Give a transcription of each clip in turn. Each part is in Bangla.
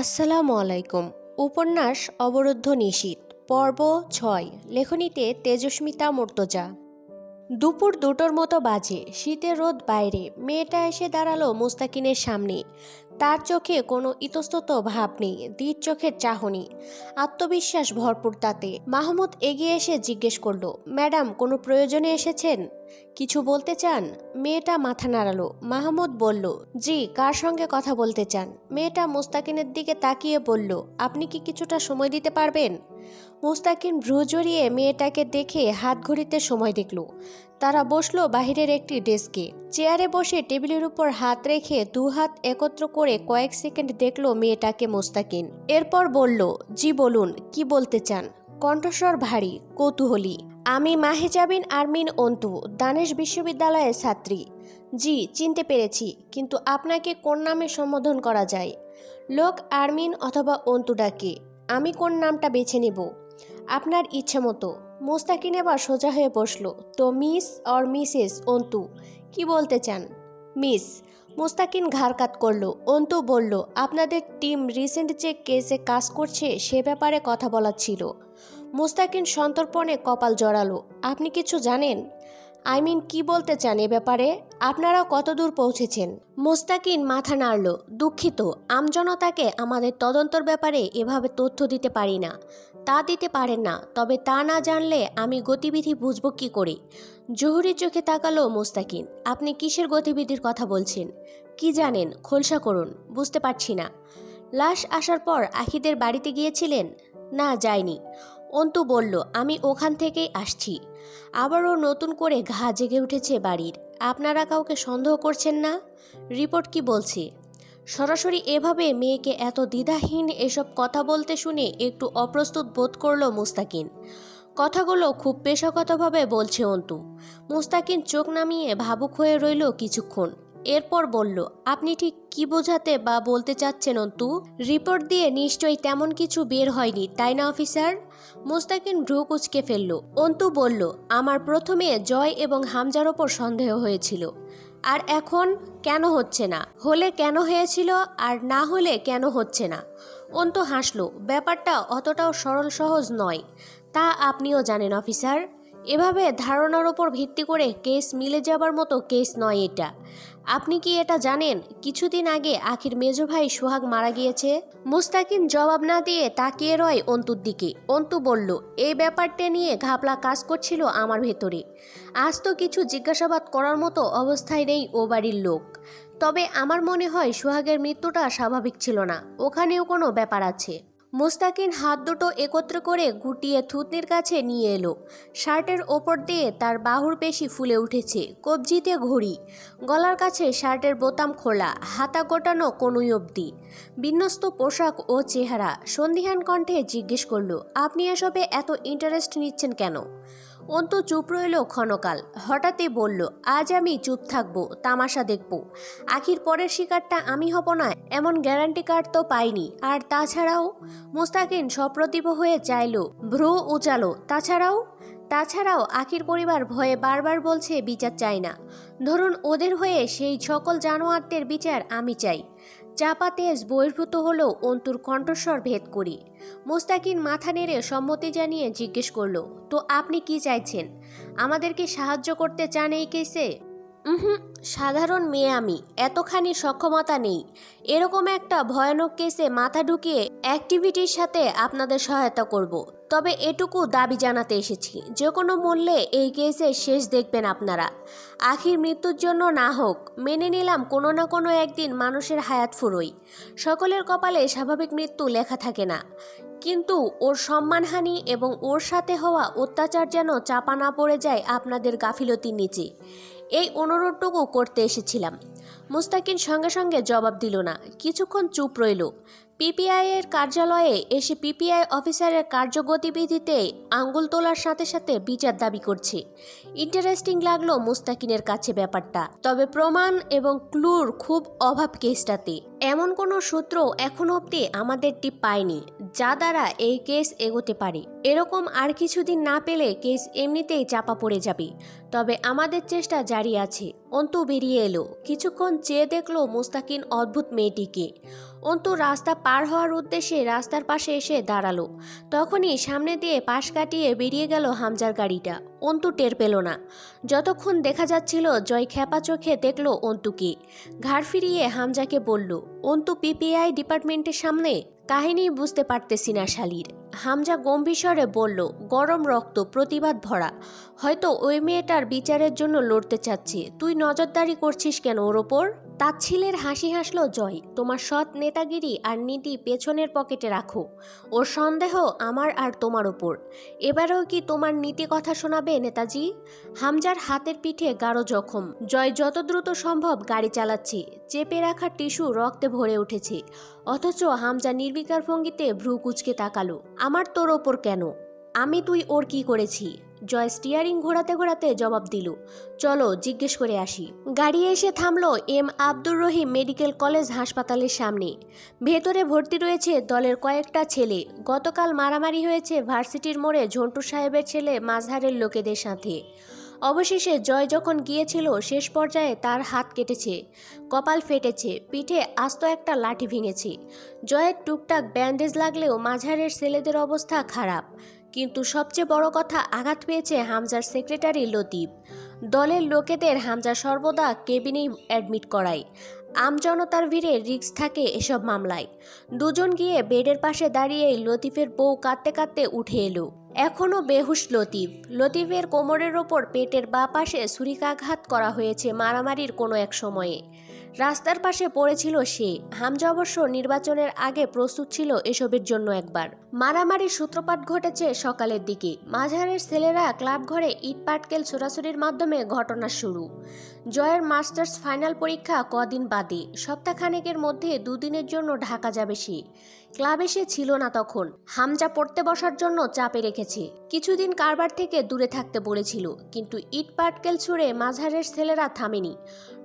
আসসালামু আলাইকুম। উপন্যাস অবরুদ্ধ নিশীত পর্ব ছয়, লেখনীতে তেজস্মিতা মর্তজা। দুপুর দুটোর মতো বাজে, শীতের রোদ বাইরে, মেয়েটা এসে দাঁড়াল মুস্তাকিনের সামনে। তার চোখে কোনো ইতস্তত ভাব নেই দীর চোখের চাহনি। আত্মবিশ্বাস ভরপুর তাতে। মাহমুদ এগিয়ে এসে জিজ্ঞেস করল, ম্যাডাম, কোনো প্রয়োজনে এসেছেন? কিছু বলতে চান? মেয়েটা মাথা নাড়ালো। মাহমুদ বলল, জি, কার সঙ্গে কথা বলতে চান? মেয়েটা মোস্তাকিনের দিকে তাকিয়ে বলল, আপনি কি কিছুটা সময় দিতে পারবেন? মুস্তাকিন ভ্রু জড়িয়ে মেয়েটাকে দেখে হাত ঘড়িতে সময় দেখল। তারা বসল বাহিরের একটি ডেস্কে। চেয়ারে বসে টেবিলের উপর হাত রেখে দু হাত একত্র করে কয়েক সেকেন্ড দেখল মেয়েটাকে মুস্তাকিন এরপর বলল, জি বলুন, কি বলতে চান? কণ্ঠস্বর ভারী, কৌতূহলী। আমি মাহেজাবিন আরমিন অন্তু, দানেশ বিশ্ববিদ্যালয়ের ছাত্রী। জি, চিনতে পেরেছি, কিন্তু আপনাকে কোন নামে সম্বোধন করা যায়? লোক আরমিন অথবা অন্তু ডাকে। আমি কোন নামটা বেছে নেব? আপনার ইচ্ছে মতো। মোস্তাকিন এবার সোজা হয়ে বসল। তো মিস অর মিসেস অন্তু, কি বলতে চান? মিস, মোস্তাকিন ঘাড় কাত করল। অন্তু বলল, আপনাদের টিম রিসেন্ট যে কেসে কাজ করছে, সে ব্যাপারে কথা বলার ছিল। মোস্তাকিন সন্তর্পণে কপাল জড়ালো। আপনি কিছু জানেন? আই মিন, কি বলতে চান এ ব্যাপারে? আপনারা কতদূর পৌঁছেছেন? মোস্তাকিন মাথা নাড়ল, দুঃখিত, আমজনতাকে আমাদের তদন্তর ব্যাপারে এভাবে তথ্য দিতে পারি না। তা দিতে পারেন না, তবে তা না জানলে আমি গতিবিধি বুঝব কি করে? জহুরির চোখে তাকালো মোস্তাকিন, আপনি কিসের গতিবিধির কথা বলছেন? কি জানেন, খোলসা করুন, বুঝতে পারছি না। লাশ আসার পর আখিদের বাড়িতে গিয়েছিলেন? না, যায়নি। অন্তু বলল, আমি ওখান থেকেই আসছি। আবারও নতুন করে ঘা জেগে উঠেছে বাড়ির। আপনারা কাউকে সন্দেহ করছেন না? রিপোর্ট কি বলছে? সরাসরি এভাবে মেয়েকে এত দ্বিধাহীন এসব কথা বলতে শুনে একটু অপ্রস্তুত বোধ করল মুস্তাকিন। কথাগুলো খুব পেশাগতভাবে বলছে অন্তু। মুস্তাকিন চোখ নামিয়ে ভাবুক হয়ে রইল কিছুক্ষণ। এরপর বলল, আপনি ঠিক কি বোঝাতে বা বলতে চাচ্ছেন, অন্তু? রিপোর্ট দিয়ে নিশ্চয়ই তেমন কিছু বের হয়নি, তাই না, অফিসার? মুস্তাকিন ভ্রু কুচকে ফেলল। অন্তু বলল, আমার প্রথমে জয় এবং হামজার ওপর সন্দেহ হয়েছিল। আর এখন কেন হচ্ছে না? হলে কেন হয়েছিল আর না হলে কেন হচ্ছে না? অন্তু হাসলো, ব্যাপারটা অতটাও সরল সহজ নয়, তা আপনিও জানেন, অফিসার। এভাবে ধারণার ওপর ভিত্তি করে কেস মিলে যাবার মতো কেস নয় এটা। আপনি কি এটা জানেন? কিছুদিন আগে আখির মেজো ভাই সোহাগ মারা গিয়েছে। মুস্তাকিন জবাব না দিয়ে তাকিয়ে রয় অন্তুর দিকে। অন্তু বলল এই ব্যাপারটা নিয়ে ঘাপলা কাজ করছিল আমার ভেতরে। আজ তো কিছু জিজ্ঞাসাবাদ করার মতো অবস্থায় নেই ও বাড়ির লোক। তবে আমার মনে হয় সোহাগের মৃত্যুটা স্বাভাবিক ছিল না। ওখানেও কোনো ব্যাপার আছে। মুস্তাকিন হাত দুটো একত্র করে গুটিয়ে থুতনির কাছে নিয়ে এলো। শার্টের ওপর দিয়ে তার বাহুর পেশি ফুলে উঠেছে, কবজিতে ঘড়ি। গলার কাছে শার্টের বোতাম খোলা, হাতা গোটানো কনুই অবধি। বিন্যস্ত পোশাক ও চেহারা সন্ধিহান কণ্ঠে জিজ্ঞেস করল, আপনি এসবে এত ইন্টারেস্ট নিচ্ছেন কেন? অন্তু চুপ রইল ক্ষণকাল। হঠাৎই বলল, আজ আমি চুপ থাকব, তামাশা দেখব। আখির পরের শিকারটা আমি হব না, এমন গ্যারান্টি কার্ড তো পাইনি। আর তাছাড়াও মুস্তাকিন সপ্রতিভ হয়ে চাইল, ভ্রু উচালো, তাছাড়াও? তাছাড়াও আখির পরিবার ভয়ে বারবার বলছে, বিচার চাই না। ধরুন ওদের হয়ে সেই সকল জানোয়ারদের বিচার আমি চাই। চাপা তেজ বহির্ভূত হলেও অন্তুর কণ্ঠস্বর ভেদ করি। মোস্তাকিন মাথা নেড়ে সম্মতি জানিয়ে জিজ্ঞেস করল, তো আপনি কি চাইছেন? আমাদেরকে সাহায্য করতে চান এই কেসে? হুম সাধারণ মেয়ে আমি, এতখানি সক্ষমতা নেই। এরকম একটা ভয়ানক কেসে মাথা ঢুকিয়ে অ্যাক্টিভিটির সাথে আপনাদের সহায়তা করব। তবে এটুকু দাবি জানাতে এসেছি, যে কোনো মূল্যে এই কেসের শেষ দেখবেন আপনারা। আখির মৃত্যুর জন্য না হোক, মেনে নিলাম কোনো না কোনো একদিন মানুষের হায়াত ফুরোই সকলের কপালে স্বাভাবিক মৃত্যু লেখা থাকে না। কিন্তু ওর সম্মানহানি এবং ওর সাথে হওয়া অত্যাচার যেন চাপা না পড়ে যায় আপনাদের গাফিলতির নিচে। এই অনুরোধটুকু করতে এসেছিলাম। মুস্তাকিন সঙ্গে সঙ্গে জবাব দিল না, কিছুক্ষণ চুপ রইল। পিপিআই এর কার্যালয়ে এসে পিপিআই অফিসারের কার্যগতিবিধিতে আঙ্গুল তোলার সাথে সাথে বিচার দাবি করছে। ইন্টারেস্টিং লাগল মুস্তাকিনের কাছে ব্যাপারটা। তবে প্রমাণ এবং ক্লুর খুব অভাব কেসটাতে। এমন কোনো সূত্র এখনও অবধি আমাদের টিপ পায়নি, যা দ্বারা এই কেস এগোতে পারে। এরকম আর কিছুদিন না পেলে কেস এমনিতেই চাপা পড়ে যাবে। তবে আমাদের চেষ্টা জারি আছে। অন্তু বেরিয়ে এলো। কিছুক্ষণ চেয়ে দেখল মুস্তাকিন অদ্ভুত মেয়েটিকে। অন্তু রাস্তা পার হওয়ার উদ্দেশ্যে রাস্তার পাশে এসে দাঁড়াল। তখনই সামনে দিয়ে পাশ কাটিয়ে বেরিয়ে গেল হামজার গাড়িটা। অন্তু টের পেল না। যতক্ষণ দেখা যাচ্ছিল, জয় খেপা চোখে দেখল অন্তুকে। ঘাড় ফিরিয়ে হামজাকে বলল, অন্তু পিপিআই ডিপার্টমেন্টের সামনে? কাহিনী বুঝতে পারতেছি না শালির। হামজা গম্ভীর বলল, গরম রক্ত, প্রতিবাদ ভরা। হয়তো ওই মেয়েটার বিচারের জন্য লড়তে চাচ্ছে। তুই নজরদারি করছিস কেন ওর ওপর? তাচ্ছিলের হাসি হাসল জয়, তোমার সৎ নেতাগিরি আর নীতি পেছনের পকেটে রাখো। ওর সন্দেহ আমার আর তোমার ওপর। এবারেও কি তোমার নীতি কথা শোনাবে নেতাজি? হামজার হাতের পিঠে গাঢ় জখম। জয়, যত দ্রুত সম্ভব গাড়ি চালাচ্ছে। চেপে রাখা টিস্যু রক্তে ভরে উঠেছে। অথচ হামজা নির্বিকার ভঙ্গিতে ভ্রু কুচকে তাকালো। আমার তোর ওপর কেন? আমি তুই ওর কি করেছি? জয় স্টিয়ারিং ঘোরাতে ঘোরাতে জবাব দিল, চলো জিজ্ঞেস করে আসি। গাড়ি এসে থামলো M Abdur Rahim medical college হাসপাতালের সামনে। ভেতরে ভর্তি রয়েছে দলের কয়েকটা ছেলে। গতকাল মারামারি হয়েছে ভার্সিটির মোড়ে ঝন্টু সাহেবের ছেলে মাঝহারের লোকেদের সাথে। অবশেষে জয় যখন গিয়েছিল, শেষ পর্যায়ে তার হাত কেটেছে, কপাল ফেটেছে, পিঠে আস্ত একটা লাঠি ভেঙেছে। জয়ের টুকটাক ব্যান্ডেজ লাগলেও মাঝারের ছেলেদের অবস্থা খারাপ। কিন্তু সবচেয়ে বড় কথা আঘাত পেয়েছে হামজার সেক্রেটারি লতিফ। দলের লোকেদের হামজা সর্বদা কেবিনেই অ্যাডমিট করায়। আমজনতার ভিড়ে রিক্স থাকে এসব মামলায়। দুজন গিয়ে বেডের পাশে দাঁড়িয়ে লতিফের বউ কাঁদতে কাঁদতে উঠে এলো। এখনও বেহুশ লতিফ। লতিফের কোমরের ওপর পেটের বা পাশে ছুরিকাঘাত করা হয়েছে মারামারির কোনো এক সময়ে। রাস্তার পাশে পড়েছিল সে। হামজা অবশ্য নির্বাচনের আগে প্রস্তুত ছিল এসবের জন্য একবার। মারামারির সূত্রপাত ঘটেছে সকালের দিকে। মাঝারের ছেলেরা ক্লাব ঘরে ইট পাটকেল ছোড়াছুরির মাধ্যমে ঘটনা শুরু। জয়ের মাস্টার্স ফাইনাল পরীক্ষা কদিন বাদে। সপ্তাহখানেকের মধ্যে দুদিনের জন্য ঢাকা যাবে সে। ক্লাবে সে ছিল না তখন। হামজা পড়তে বসার জন্য চাপে রেখেছে। কিছুদিন কারবার থেকে দূরে থাকতে বলেছিল, কিন্তু ইট পাটকেল ছুঁড়ে মাঝারের ছেলেরা থামেনি।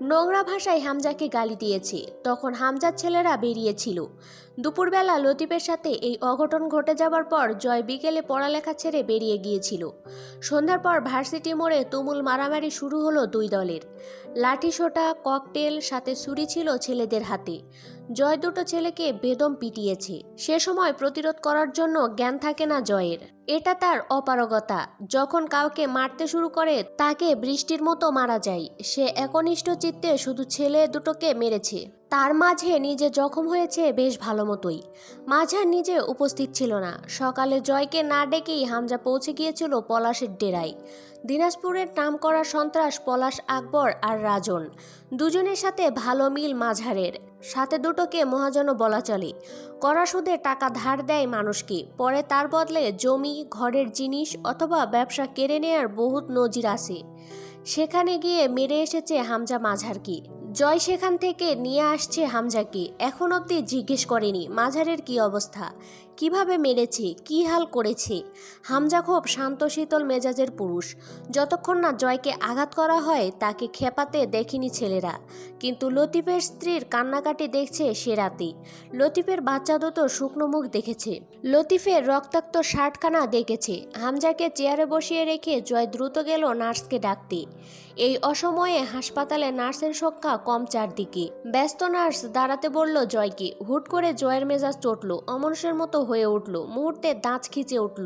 নোংরা ভাষায় হামজাকে গালি দিয়েছে। তখন হামজার ছেলেরা বেরিয়েছিল। দুপুরবেলা লতিফের সাথে এই অঘটন ঘটে যাবার পর জয় বিকেলে পড়ালেখা ছেড়ে বেরিয়ে গিয়েছিল। সন্ধ্যার পর ভার্সিটি মোড়ে তুমুল মারামারি শুরু হলো দুই দলের। লাঠি সোটা ককটেল, সাথে ছুরি ছিল ছেলেদের হাতে। জয় দুটো ছেলেকে বেদম পিটিয়েছে। সে সময় প্রতিরোধ করার জন্য জ্ঞান থাকে না জয়ের। এটা তার অপারগতা। যখন কাউকে মারতে শুরু করে, তাকে বৃষ্টির মতো মারা যায়। সে একনিষ্ঠ চিত্তে শুধু ছেলে দুটোকে মেরেছে। তার মাঝে নিজে জখম হয়েছে বেশ ভালো মতোই। মাঝার নিজে উপস্থিত ছিল না। সকালে জয়কে না ডেকেই হামজা পৌঁছে গিয়েছিল পলাশের ডেরায়। দিনাজপুরের নামকরা সন্ত্রাস পলাশ আকবর আর রাজন। দুজনের সাথে ভালো মিল মাঝারের। সাথে দুটোকে মহাজন বলা চলে। করা সুদে টাকা ধার দেয় মানুষকে। পরে তার বদলে জমি, ঘরের জিনিস অথবা ব্যবসা কেড়ে নেয়ার বহুত নজির আছে। সেখানে গিয়ে মেরে এসেছে হামজা মাঝারকে জয় সেখান থেকে নিয়ে আসছে হামজাকে। এখন অব্দি জিজ্ঞেস করেনি মাঝারের কি অবস্থা। কীভাবে মেরেছে, কি হাল করেছে? হামজা খুব শান্ত, শীতল মেজাজের পুরুষ। যতক্ষণ না জয়কে আঘাত করা হয়, তাকে খেপাতে দেখেনি ছেলেরা। কিন্তু লতিফের স্ত্রীর কান্নাকাটি দেখছে সে রাতে। লতিফের বাচ্চা দুটো শুকনো মুখ দেখেছে। লতিফের রক্তাক্ত শার্টখানা দেখেছে। হামজাকে চেয়ারে বসিয়ে রেখে জয় দ্রুত গেল নার্সকে ডাকতে। এই অসময়ে হাসপাতালে নার্সের সংখ্যা কম চারদিকে। ব্যস্ত নার্স দাঁড়াতে বলল জয়কে। হুট করে জয়ের মেজাজ চটল। অমনুষের মতো হয়ে উঠল, মুহূর্তে দাঁত খিচে উঠল।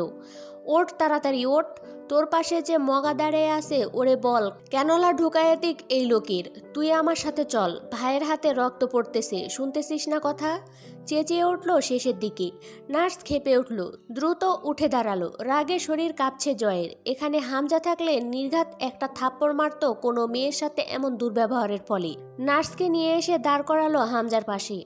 ওঠ তাড়াতাড়ি, ওঠ, তোর পাশে যে মগা দাঁড়িয়ে আছে, ওরে বল, কেনলা ঢুকায় দিক এই লোকের? তুই আমার সাথে চল, ভাইয়ের হাতে রক্ত পড়তেছে, শুনতেছিস না কথা? চেঁচিয়ে উঠল শেষের দিকে। নার্স খেপে উঠল, দ্রুত উঠে দাঁড়াল, রাগে শরীর কাঁপছে জয়ের। এখানে হামজা থাকলে নির্ঘাত একটা থাপ্পড় মারত কোনো মেয়ের সাথে এমন দুর্ব্যবহারের ফলে। নার্সকে নিয়ে এসে দাঁড় করালো হামজার পাশে।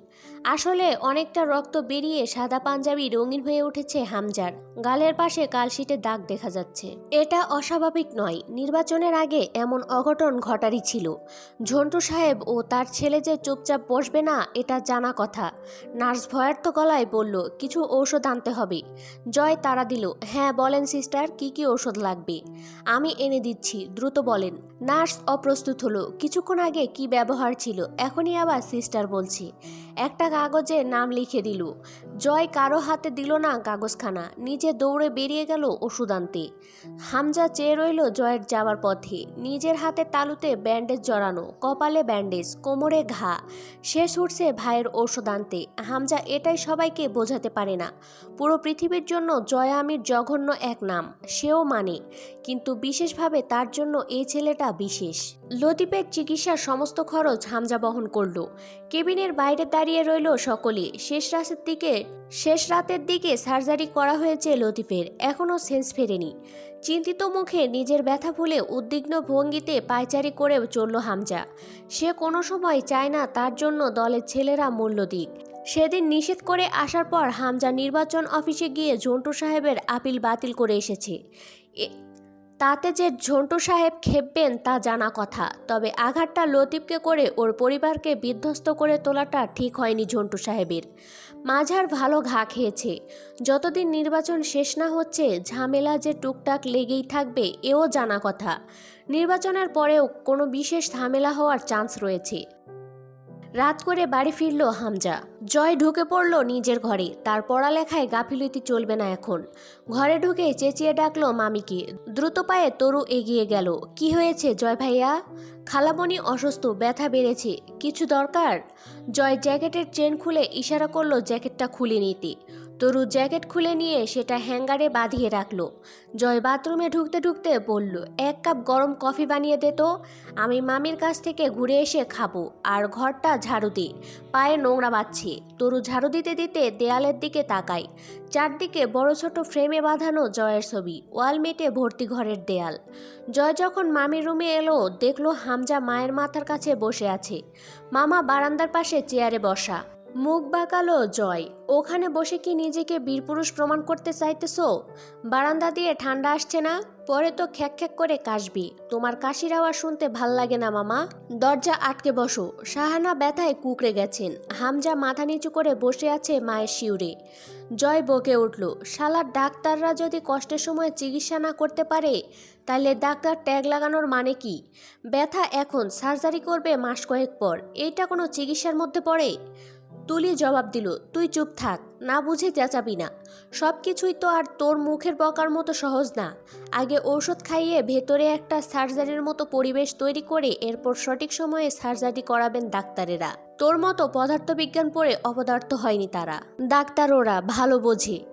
আসলে অনেকটা রক্ত বেরিয়ে সাদা পাঞ্জাবি রঙিন হয়ে উঠেছে হামজার। গালের পাশে কালশিটে দাগ দেখা যাচ্ছে। এটা অস্বাভাবিক নয়, নির্বাচনের আগে এমন অঘটন ঘটারই ছিল। ঝন্টু সাহেব ও তার ছেলে যে চুপচাপ বসবে না, এটা জানা কথা। নার্স ভয়ার্থ গলায় বলল, কিছু ঔষধ আনতে হবে। জয় তারা দিল হ্যাঁ বলেন, সিস্টার, কি কি ঔষধ লাগবে? আমি এনে দিচ্ছি, দ্রুত বলেন। নার্স অপ্রস্তুত হলো। কিছুক্ষণ আগে কি ব্যবহার ছিল? এখনই আবার সিস্টার বলছি। একটা কাগজে নাম লিখে দিল। জয় কারও হাতে দিল না কাগজখানা। নিজে দৌড়ে বেরিয়ে গেল ওষুধ আনতে। হামজা চেয়ে রইল জয়ের যাওয়ার পথে। নিজের হাতে তালুতে ব্যান্ডেজ জড়ানো, কপালে ব্যান্ডেজ, কোমরে ঘা। শেষ উঠছে ভাইয়ের ঔষধ আনতে। হামজা এটাই সবাইকে বোঝাতে পারে না। পুরো পৃথিবীর জন্য জয়া আমির জঘন্য এক নাম। সেও মানে। কিন্তু বিশেষভাবে তার জন্য এই ছেলেটা বিশেষ। লতিফের চিকিৎসার সমস্ত খরচ হামজা বহন করল। কেবিনের বাইরে দাঁড়িয়ে রইল সকলে শেষ রাতের দিকে, শেষ রাতের দিকে সার্জারি করা হয়েছে লতিফের। এখনও সেন্স ফেরেনি। চিন্তিত মুখে নিজের ব্যথা ভুলে উদ্বিগ্ন ভঙ্গিতে পায়চারি করে চলল হামজা। সে কোনো সময় চায় না তার জন্য দলের ছেলেরা মূল্য দিক সেদিন নিষেধ করে আসার পর হামজা নির্বাচন অফিসে গিয়ে ঝন্টু সাহেবের আপিল বাতিল করে এসেছে। তাতে যে ঝন্টু সাহেব খেপবেন তা জানা কথা। তবে আঘাতটা লতিফকে করে ওর পরিবারকে বিধ্বস্ত করে তোলাটা ঠিক হয়নি ঝন্টু সাহেবের। মাঝার ভালো ঘা খেয়েছে। যতদিন নির্বাচন শেষ না হচ্ছে, ঝামেলা যে টুকটাক লেগেই থাকবে, এও জানা কথা। নির্বাচনের পরেও কোনো বিশেষ ঝামেলা হওয়ার চান্স রয়েছে। রাত করে বাড়ি ফিরল হামজা। জয় ঢুকে পড়ল নিজের ঘরে। তার পড়ালেখায় গাফিলতি চলবে না এখন। ঘরে ঢুকে চেঁচিয়ে ডাকলো মামিকে। দ্রুত পায়ে তরু এগিয়ে গেল। কি হয়েছে জয় ভাইয়া? খালামণি অসুস্থ, ব্যথা বেড়েছে। কিছু দরকার? জয় জ্যাকেটের চেন খুলে ইশারা করল জ্যাকেটটা খুলে নিতে। তরু জ্যাকেট খুলে নিয়ে সেটা হ্যাঙ্গারে বাঁধিয়ে রাখল। জয় বাথরুমে ঢুকতে ঢুকতে বলল, এক কাপ গরম কফি বানিয়ে দে তো, আমি মামির কাছ থেকে ঘুরে এসে খাব, আর ঘরটা ঝাড়ু দি, পায়ে নোংরা বাচ্ছে তরু ঝাড়ু দিতে দিতে দেয়ালের দিকে তাকাই চারদিকে বড় ছোট ফ্রেমে বাঁধানো জয়ের ছবি ওয়ালমেটে ভর্তি ঘরের দেয়াল। জয় যখন মামির রুমে এলো, দেখল হামজা মায়ের মাথার কাছে বসে আছে। মামা বারান্দার পাশে চেয়ারে বসা। মুখ বাঁকালো জয়। ওখানে বসে কি নিজেকে বীরপুরুষ প্রমাণ করতে চাইতেছো? বারান্দা দিয়ে ঠান্ডা আসছে না? পরে তো খ্যাক খ্যাক করে কাশবি। তোমার কাশির আওয়াজ শুনতে ভালো লাগে না, মামা। দরজা আটকে বসো। সাহানা ব্যথায় কুকড়ে গেছেন। হামজা মাথা নিচু করে বসে আছে মায়ের শিউরে। জয় বকে উঠল, শালার ডাক্তাররা যদি কষ্টের সময় চিকিৎসা না করতে পারে তাহলে ডাক্তার ট্যাগ লাগানোর মানে কি? ব্যথা এখন সার্জারি করবে মাস কয়েক পর। এইটা কোনো চিকিৎসার মধ্যে পড়ে? তুলি জবাব দিল, তুই চুপ থাক, না বুঝে চেঁচাবি না। সব কিছুই তো আর তোর মুখের বকার মতো সহজ না। আগে ঔষধ খাইয়ে ভেতরে একটা সার্জারির মতো পরিবেশ তৈরি করে এরপর সঠিক সময়ে সার্জারি করাবেন ডাক্তারেরা। তোর মতো পদার্থবিজ্ঞান পড়ে অপদার্থ হয়নি তারা। ডাক্তার ওরা, ভালো বোঝে।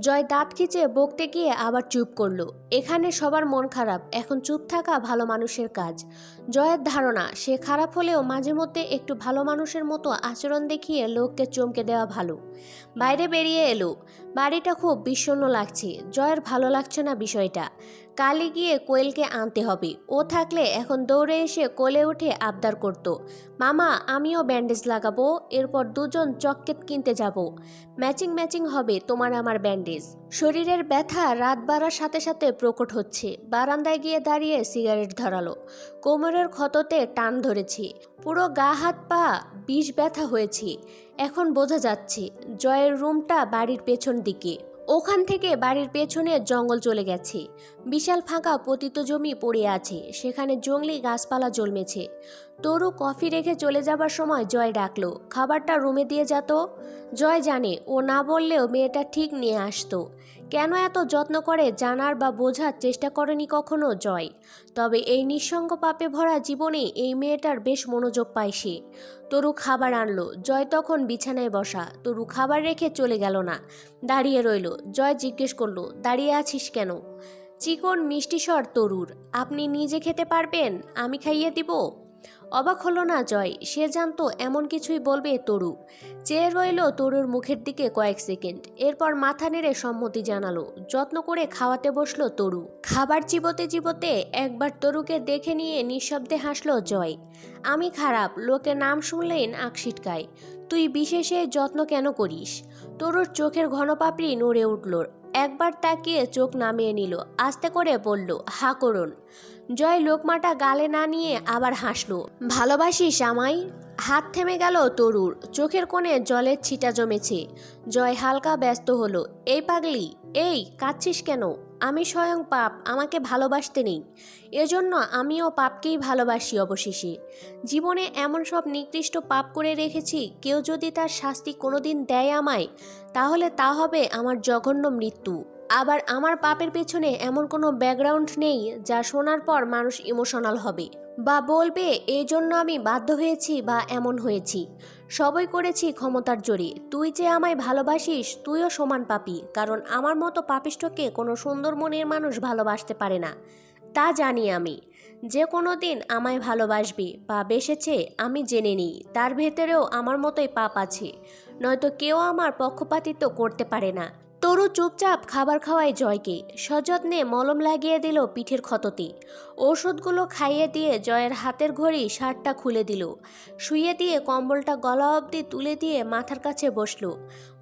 জয় দাঁত খিচে বকতে গিয়ে আবার চুপ করল। এখানে সবার মন খারাপ, এখন চুপ থাকা ভালো মানুষের কাজ। জয়ের ধারণা, সে খারাপ হলেও মাঝে মধ্যে একটু ভালো মানুষের মতো আচরণ দেখিয়ে লোককে চমকে দেওয়া ভালো। বাইরে বেরিয়ে এলো। বাড়িটা খুব বিষণ্ণ লাগছে। জয়ের ভালো লাগছে না বিষয়টা। কালে গিয়ে কোয়েলকে আনতে হবে। ও থাকলে এখন দৌড়ে এসে কোলে উঠে আবদার করত। মামা, আমিও ব্যান্ডেজ লাগাবো, এরপর দুজন চকলেট কিনতে যাব। ম্যাচিং ম্যাচিং হবে তোমার আমার ব্যান্ডেজ। শরীরের ব্যথা রাত বাড়ার সাথে সাথে প্রকট হচ্ছে। বারান্দায় গিয়ে দাঁড়িয়ে সিগারেট ধরালো। কোমরের ক্ষততে টান ধরেছে। পুরো গা, হাত, পা বিষ ব্যথা হয়েছে। এখন বোঝা যাচ্ছে, জয়ের রুমটা বাড়ির পেছন দিকে। ওখান থেকে বাড়ির পেছনে জঙ্গল চলে গেছে। বিশাল ফাঁকা পতিত জমি পড়ে আছে, সেখানে জঙ্গলি গাছপালা জন্মেছে। তরু কফি রেখে চলে যাবার সময় জয় ডাকলো, খাবারটা রুমে দিয়ে যেত জয় জানে, ও না বললেও মেয়েটা ঠিক নিয়ে আসতো। কেন এত যত্ন করে জানার বা বোঝার চেষ্টা করেনি কখনো জয়? তবে এই নিঃসঙ্গ পাপে ভরা জীবনে এই মেয়েটার বেশ মনোযোগ পায় সে। তরু খাবার আনলো। জয় তখন বিছানায় বসা। তরু খাবার রেখে চলে গেল না। দাঁড়িয়ে রইল। জয় জিজ্ঞেস করল, দাঁড়িয়ে আছিস কেন? চিকন মিষ্টি স্বর, তরুর। আপনি নিজে খেতে পারবেন? আমি খাইয়ে দিব? অবাক হলো না জয়? সে জানতো এমন কিছুই বলবে তরু। চেয়ে রইল তরুর মুখের দিকে কয়েক সেকেন্ড। এরপর মাথা নেড়ে সম্মতি জানালো। যত্ন করে খাওয়াতে বসল তরু। খাবার চিবোতে চিবোতে একবার তরুকে দেখে নিয়ে নিঃশব্দে হাসলো জয়। আমি খারাপ লোকে নাম শুনলেই নাক তুই বিশেষে যত্ন কেন করিস? তরুর চোখের ঘন পাপড়ি নড়ে উঠল। একবার তাকিয়ে চোখ নামিয়ে নিল, আস্তে করে বলল, হা, করুন। জয় লোকমাটা গালে না নিয়ে আবার হাসল ভালোবাসি সামাই হাত থেমে গেল তরুর, চোখের কোণে জলের ছিটা জমেছে। জয় হালকা ব্যস্ত হলো, এই পাগলি, এই, কাঁদছিস কেন? আমি স্বয়ং পাপ, আমাকে ভালোবাসতে নেই। এজন্য আমিও পাপকেই ভালোবাসি অবশেষে। জীবনে এমন সব নিকৃষ্ট পাপ করে রেখেছি, কেউ যদি তার শাস্তি কোনোদিন দেয় আমায়, তাহলে তা হবে আমার জঘন্য মৃত্যু। আবার আমার পাপের পেছনে এমন কোনো ব্যাকগ্রাউন্ড নেই, যা শোনার পর মানুষ ইমোশনাল হবে। বা বলবে এই জন্য আমি বাধ্য হয়েছি বা এমন হয়েছি। সবই করেছি ক্ষমতার জোরে। তুই যে আমায় ভালোবাসিস, তুইও সমান পাপি, কারণ আমার মতো পাপিষ্টকে কোনো সুন্দর মনের মানুষ ভালোবাসতে পারে না। তা জানি আমি। যে কোনো দিন আমায় ভালোবাসবি বা বেসেছে আমি জেনে নিই, তার ভেতরেও আমার মতোই পাপ আছে। নয়তো কেউ আমার পক্ষপাতিত্ব করতে পারে না। তরু চুপচাপ খাবার খাওয়ায় জয়কে। সযত্নে মলম লাগিয়ে দিল পিঠের ক্ষততে ওষুধগুলো খাইয়ে দিয়ে জয়ের হাতের ঘড়ি শার্টটা খুলে দিল। শুয়ে দিয়ে কম্বলটা গলা অবধি তুলে দিয়ে মাথার কাছে বসল।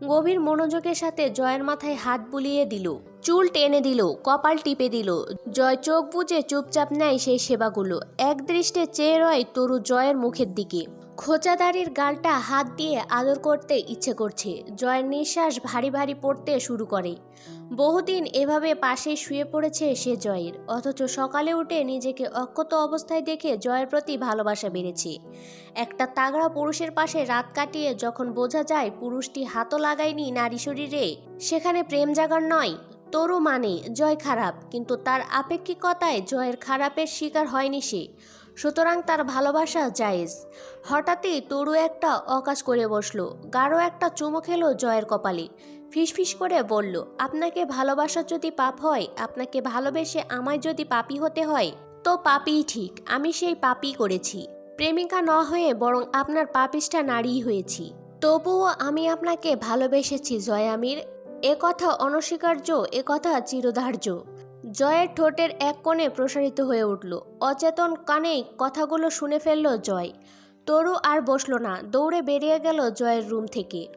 গভীর মনোযোগের সাথে জয়ের মাথায় হাত বুলিয়ে দিল। চুল টেনে দিল, কপাল টিপে দিল। জয় চোখ বুজে চুপচাপ নেয় সেই সেবাগুলো। এক দৃষ্টে চেয়ে রয় তরু জয়ের মুখের দিকে। খোঁচাদারির গালটা হাত দিয়ে আদর করতে ইচ্ছে করছে। জয়ের নিঃশ্বাস ভারী ভারী পড়তে শুরু করে। বহুদিন এভাবে পাশে শুয়ে পড়েছে সে জয়ের। অথচ সকালে উঠে নিজেকে অক্ষত অবস্থায় দেখে জয়ের প্রতি ভালোবাসা বেড়েছে। একটা তাগড়া পুরুষের পাশে রাত কাটিয়ে যখন বোঝা যায় পুরুষটি হাতও লাগায়নি নারী শরীরে, সেখানে প্রেম জাগার নয় তরু মানে জয় খারাপ। কিন্তু তার আপেক্ষিকতায় জয়ের খারাপের শিকার হয়নি সে। সুতরাং তার ভালোবাসা জায়েজ। হঠাৎই তরু একটা অকাজ করে বসল। গাঢ় একটা চুমো খেলো জয়ের কপালে। ফিসফিস করে বলল, আপনাকে ভালোবাসা যদি পাপ হয়, আপনাকে ভালোবেসে আমায় যদি পাপি হতে হয়, তো পাপিই ঠিক। আমি সেই পাপই করেছি। প্রেমিকা ন হয়ে বরং আপনার পাপিষ্ঠা নারীই হয়েছি। তবুও আমি আপনাকে ভালোবেসেছি, জয় আমির। এ কথা অনস্বীকার্য, এ কথা চিরধার্য। জয়ের ঠোঁটের এক কোণে প্রসারিত হয়ে উঠল। অচেতন কানেই কথাগুলো শুনে ফেলল জয়। তরু আর বসল না, দৌড়ে বেরিয়ে গেল জয়ের রুম থেকে।